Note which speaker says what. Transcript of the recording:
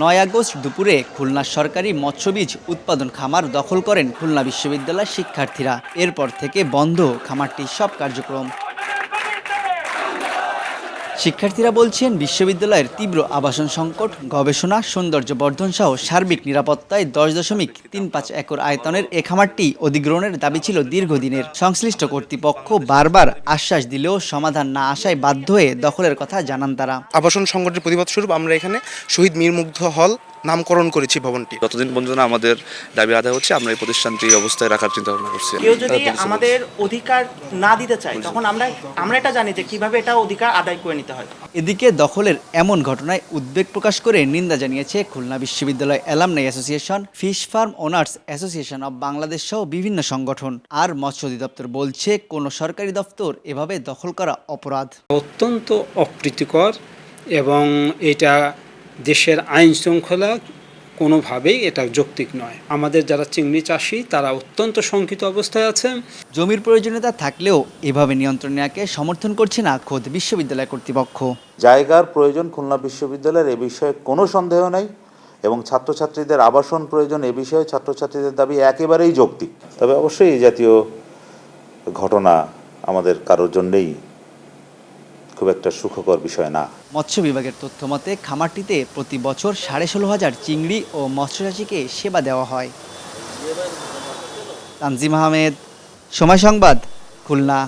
Speaker 1: নয় আগস্ট দুপুরে খুলনা সরকারি মৎস্যবীজ উৎপাদন খামার দখল করেন খুলনা বিশ্ববিদ্যালয়ের শিক্ষার্থীরা। এরপর থেকে বন্ধ খামারটির সব কার্যক্রম। শিক্ষার্থীরা বলছেন বিশ্ববিদ্যালয়ের তীব্র আবাসন সংকট, গবেষণা সৌন্দর্য বর্ধন সহ সার্বিক নিরাপত্তায় দশ দশমিক তিন পাঁচ একর আয়তনের এ খামারটি অধিগ্রহণের দাবি ছিল দীর্ঘদিনের। সংশ্লিষ্ট কর্তৃপক্ষ বারবার আশ্বাস দিলেও সমাধান না আসায় বাধ্য হয়ে দখলের কথা জানান তারা।
Speaker 2: আবাসন সংকটের প্রতিবাদ স্বরূপ আমরা এখানে শহীদ মীরমুগ্ধ হল নামকরণ করেছি ভবনটি।
Speaker 3: যতদিন পর্যন্ত না আমাদের দাবি আদায় হচ্ছে আমরা এই প্রতিষ্ঠানটি এই অবস্থায় রাখার চিন্তা ভাবনা করছি।
Speaker 4: কেউ যদি আমাদের অধিকার না দিতে চায় তখন আমরা আমরা এটা জানি যে কীভাবে এটা অধিকার আদায় করে নিতে হয়।
Speaker 1: এদিকে দখলের এমন ঘটনায় উদ্বেগ প্রকাশ করে নিন্দা জানিয়েছে খুলনা বিশ্ববিদ্যালয় alumni association fish farm owners association of Bangladesh সহ বিভিন্ন সংগঠন। আর মৎস্য অধিদপ্তর বলছে কোনো সরকারি দপ্তর এভাবে দখল করা অপরাধ।
Speaker 5: অত্যন্ত অপ্রীতিকর এবং এটা দেশের আইন শৃঙ্খলা কোনোভাবেই এটা যৌক্তিক নয়। আমাদের যারা চিংড়ি চাষি তারা অত্যন্ত শঙ্কিত অবস্থায় আছেন
Speaker 1: জমির প্রয়োজনীয়তা থাকলেও এভাবে নিয়ন্ত্রণ নেওয়াকে সমর্থন করছে না খোদ বিশ্ববিদ্যালয় কর্তৃপক্ষ।
Speaker 6: জায়গার প্রয়োজন খুলনা বিশ্ববিদ্যালয়ের এ বিষয়ে কোনো সন্দেহ নাই এবং ছাত্রছাত্রীদের আবাসন প্রয়োজন এ বিষয়ে ছাত্রছাত্রীদের দাবি একেবারেই যৌক্তিক। তবে অবশ্যই এই জাতীয় ঘটনা আমাদের কারোর জন্যেই খুব একটা সুখকর বিষয় না।
Speaker 1: মৎস্য বিভাগের তথ্য মতে, খামারটিতে প্রতি বছর সাড়ে ষোলো হাজার চিংড়ি ও মৎস্যচাষীকে সেবা দেওয়া হয়। তানজিম আহমেদ, সময় সংবাদ, খুলনা।